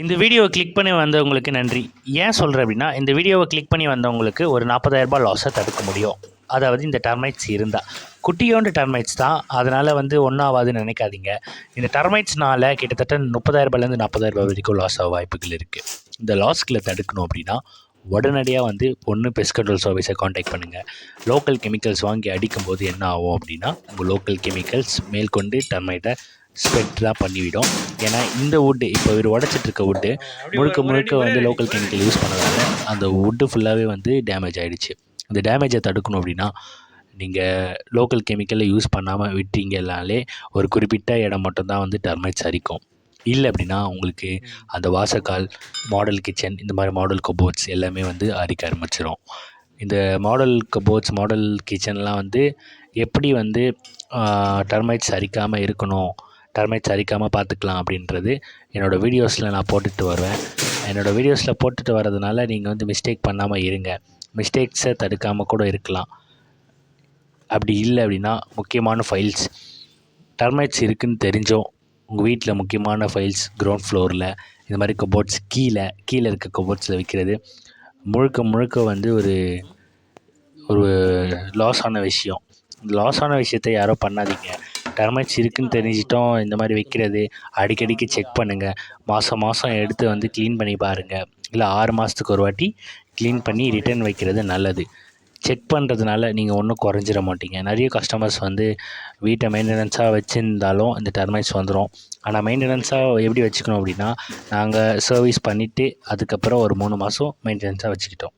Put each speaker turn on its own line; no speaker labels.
இந்த வீடியோவை கிளிக் பண்ணி வந்தவங்களுக்கு நன்றி. ஏன் சொல்கிறேன் அப்படின்னா இந்த வீடியோவை கிளிக் பண்ணி வந்தவங்களுக்கு ஒரு 40000 ரூபாய் லாஸை தடுக்க முடியும். அதாவது இந்த டர்மைட்ஸ் இருந்தால் குட்டியோண்டு டர்மைட்ஸ் தான். அதனால் வந்து ஒன்றாவாதுன்னு நினைக்காதீங்க. இந்த டர்மைட்ஸ்னால் கிட்டத்தட்ட முப்பதாயிரம் ரூபாயிலேருந்து நாற்பதாயிரம் ரூபாய் வரைக்கும் லாஸ் ஆக வாய்ப்புகள் இருக்குது இந்த லாஸ்களை தடுக்கணும் அப்படின்னா உடனடியாக வந்து ஒன்று பெஸ்ட் கண்ட்ரோல் சர்வீஸை காண்டாக்ட் பண்ணுங்கள் லோக்கல் கெமிக்கல்ஸ் வாங்கி அடிக்கும்போது என்ன ஆகும் அப்படின்னா உங்கள் லோக்கல் கெமிக்கல்ஸ் மேற்கொண்டு டர்மைட்டை தான் பண்ணிவிடும். ஏன்னா இந்த வுட்டு இப்போ இவர் உடச்சிட்டு இருக்க வுட்டு முழுக்க முழுக்க வந்து லோக்கல் கெமிக்கல் யூஸ் பண்ணதால அந்த வுட்டு ஃபுல்லாகவே வந்து டேமேஜ் ஆகிடுச்சு அந்த டேமேஜை தடுக்கணும் அப்படின்னா நீங்கள் லோக்கல் கெமிக்கலை யூஸ் பண்ணாமல் விட்டீங்கனாலே ஒரு குறிப்பிட்ட இடம் மட்டும்தான் வந்து டர்மைட்ஸ் அரிக்கும் இல்லை அப்படின்னா உங்களுக்கு அந்த வாசக்கால் மாடல் கிச்சன் இந்த மாதிரி மாடல் கபோர்ட்ஸ் எல்லாமே வந்து அரிக்க ஆரம்பிச்சிடும் இந்த மாடல் கபோர்ட்ஸ் மாடல் கிச்சன்லாம் வந்து எப்படி வந்து டர்மைட்ஸ் அரிக்காமல் இருக்கணும் டர்மைட்ஸ் அரிக்காமல் பார்த்துக்கலாம் அப்படின்றது என்னோடய வீடியோஸில் நான் போட்டுட்டு வருவேன். என்னோடய வீடியோஸில் போட்டுட்டு வரதுனால நீங்கள் வந்து மிஸ்டேக் பண்ணாமல் இருங்க. மிஸ்டேக்ஸை தடுக்காமல் கூட இருக்கலாம். அப்படி இல்லை அப்படின்னா முக்கியமான ஃபைல்ஸ் டர்மைட்ஸ் இருக்குதுன்னு தெரிஞ்சோம். உங்கள் வீட்டில் முக்கியமான ஃபைல்ஸ் க்ரௌண்ட் ஃப்ளோரில் இந்த மாதிரி கபோர்ட்ஸ் கீழே கீழே இருக்க கபோர்ட்ஸில் வைக்கிறது. முழுக்க முழுக்க வந்து ஒரு ஒரு லாஸான விஷயம். லாஸான விஷயத்தை யாரோ பண்ணாதீங்க. டர்மைட்ஸ் இருக்குன்னு தெரிஞ்சிட்டோம். இந்த மாதிரி வைக்கிறது அடிக்கடிக்கு செக் பண்ணுங்கள் மாதம் மாதம் எடுத்து வந்து க்ளீன் பண்ணி பாருங்கள் இல்லை ஆறு மாதத்துக்கு ஒரு வாட்டி க்ளீன் பண்ணி ரிட்டர்ன் வைக்கிறது நல்லது. செக் பண்ணுறதுனால நீங்கள் ஒன்றும் குறைஞ்சிட மாட்டீங்க. நிறைய கஸ்டமர்ஸ் வந்து வீட்டை மெயின்டெனன்ஸாக வச்சுருந்தாலும் இந்த டெர்மைஸ் வந்துடும் ஆனால் மெயின்டெனன்ஸாக எப்படி வச்சுக்கணும் அப்படின்னா நாங்கள் சர்வீஸ் பண்ணிவிட்டு அதுக்கப்புறம் ஒரு மூணு மாதம் மெயின்டெனன்ஸாக வச்சுக்கிட்டோம்.